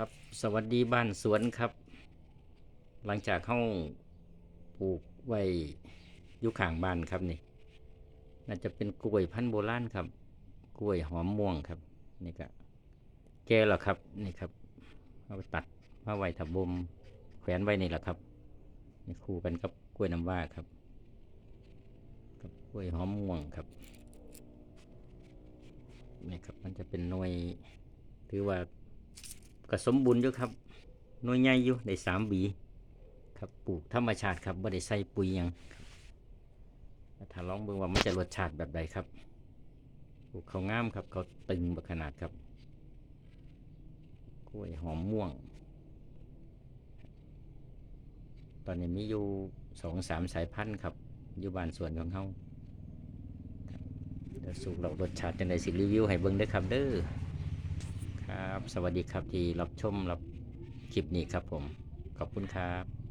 ครับสวัสดีบ้านสวนครับ หลังจากเข้าปลูกไว้อยุข้างบ้านครับนี่ น่าจะเป็นกล้วยพันธุ์โบราณครับ กล้วยหอมม่วงครับ นี่ก็แก่แล้วครับนี่ครับเอาไปตัดมาไว้ถับบมแขวนไว้นี่แหละครับนี่คู่กันกับกล้วยน้ำว้าครับกับกล้วยหอมม่วงครับนี่ครับมันจะเป็นหน่วยถือว่า ก็สมบูรณ์อยู่ครับหน่วยใหญ่อยู่ได้สามบีครับปลูกธรรมชาติครับไม่ได้ใส่ปุ๋ยยังครับถ้าลองเบิ่งว่ามันจะรสชาติแบบใดครับปลูกเขางามครับเขาตึงบักขนาดครับกล้วยหอมม่วง ตอนนี้มีอยู่สองสามสายพันธุ์ครับอยู่บ้านสวนของเขาครับเดี๋ยวสูกเรารสชาติจังไดสิรีวิวให้เบิ่งเด้อครับเด้อ สวัสดีครับที่รับชมรับคลิปนี้ครับผม ขอบคุณครับ